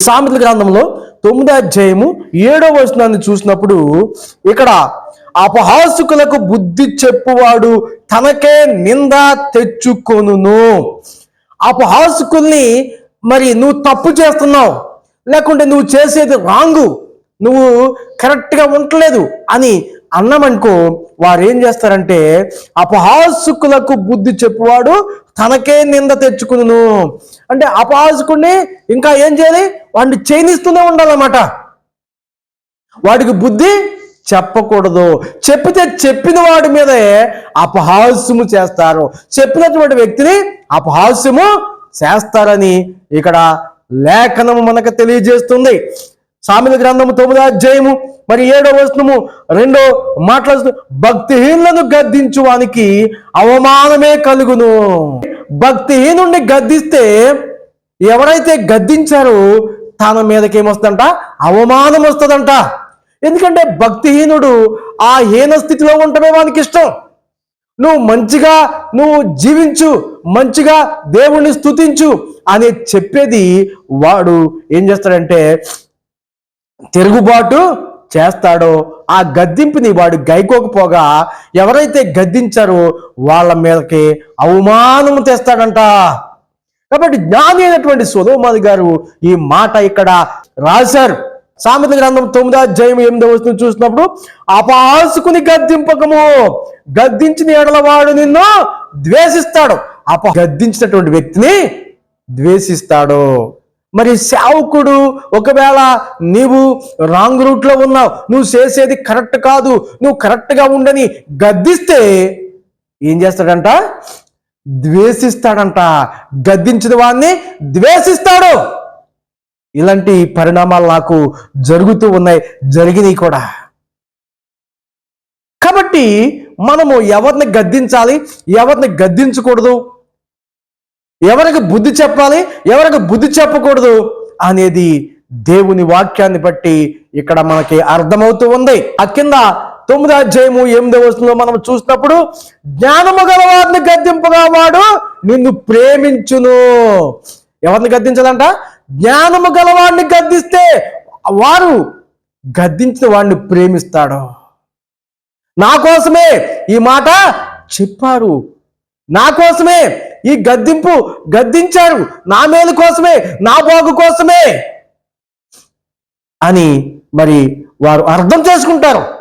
సామెతల గ్రంథంలో తొమ్మిదో అధ్యాయము ఏడో వచనాన్ని చూసినప్పుడు ఇక్కడ అపహాసుకులకు బుద్ధి చెప్పువాడు తనకే నింద తెచ్చుకొనును. అపహాసుకుల్ని మరి నువ్వు తప్పు చేస్తున్నావు లేకుంటే నువ్వు చేసేది రాంగు నువ్వు కరెక్ట్గా ఉండలేదు అని అన్నామనుకో వారు ఏం చేస్తారంటే అపహాసుకులకు బుద్ధి చెప్పువాడు తనకే నింద తెచ్చుకును అంటే అపహాసుకుని ఇంకా ఏం చేయాలి? వాడిని చేయనిస్తూనే ఉండాలన్నమాట. వాడికి బుద్ధి చెప్పకూడదు. చెప్పితే చెప్పిన వాడి మీదే అపహాస్యము చేస్తారు. చెప్పినటువంటి వ్యక్తిని అపహాస్యము చేస్తారని ఇక్కడ లేఖనము మనకు తెలియజేస్తుంది. సామెత గ్రంథము తొమ్మిదో అధ్యాయము మరి ఏడో వచనము రెండో మాట్లాడుతూ భక్తిహీనులను గద్దించు వానికి అవమానమే కలుగును. భక్తిహీనుణ్ణి గద్దిస్తే ఎవరైతే గద్దించారో తన మీదకి ఏమొస్తుందంట అవమానం వస్తుందంట. ఎందుకంటే భక్తిహీనుడు ఆ హీన స్థితిలో ఉండటమే వానికి ఇష్టం నువ్వు మంచిగా నువ్వు జీవించు మంచిగా దేవుణ్ణి స్తుతించు అని చెప్పేది వాడు ఏం చేస్తాడంటే తిరుగుబాటు చేస్తాడో ఆ గద్దింపుని వాడు గైకోకపోగా ఎవరైతే గద్దించారో వాళ్ళ మీదకి అవమానం తెస్తాడంట. కాబట్టి జ్ఞాని అయినటువంటి సుధోమాది గారు ఈ మాట ఇక్కడ రాశారు. సామెత గ్రంథం తొమ్మిదో అధ్యాయం ఎనిమిదో వస్తుంది చూసినప్పుడు అపహాసుకుని గద్దింపకము. గద్దించిన ఎడలవాడు నిన్ను ద్వేషిస్తాడు. అప గద్దించినటువంటి వ్యక్తిని ద్వేషిస్తాడు. మరి సేవకుడు ఒకవేళ నీవు రాంగ్ రూట్లో ఉన్నావు నువ్వు చేసేది కరెక్ట్ కాదు నువ్వు కరెక్ట్గా ఉండని గద్దిస్తే ఏం చేస్తాడంట? ద్వేషిస్తాడంట. గద్దించిన వాడిని ద్వేషిస్తాడు. ఇలాంటి పరిణామాలు నాకు జరుగుతూ ఉన్నాయి జరిగినాయి కూడా. కాబట్టి మనము ఎవరిని గద్దించాలి ఎవరిని గద్దించకూడదు? ఎవరికి బుద్ధి చెప్పాలి? ఎవరికి బుద్ధి చెప్పకూడదు? అనేది దేవుని వాక్యాన్ని బట్టి ఇక్కడ మనకి అర్థమవుతూ ఉంది. ఆ కింద తొమ్మిది అధ్యాయము ఎనిమిదో వస్తుందో మనం చూసినప్పుడు జ్ఞానము గలవారిని గద్దింపుగా వాడు నిన్ను ప్రేమించును. ఎవరిని గద్దించదంట? జ్ఞానము గలవాడిని గద్దిస్తే వారు గద్దించిన వాడిని ప్రేమిస్తాడు. నా కోసమే ఈ మాట చెప్పారు. నా కోసమే ఈ గద్దింపు గద్దించారు. నా మేలు కోసమే నా బాగు కోసమే అని మరి వారు అర్థం చేసుకుంటారు.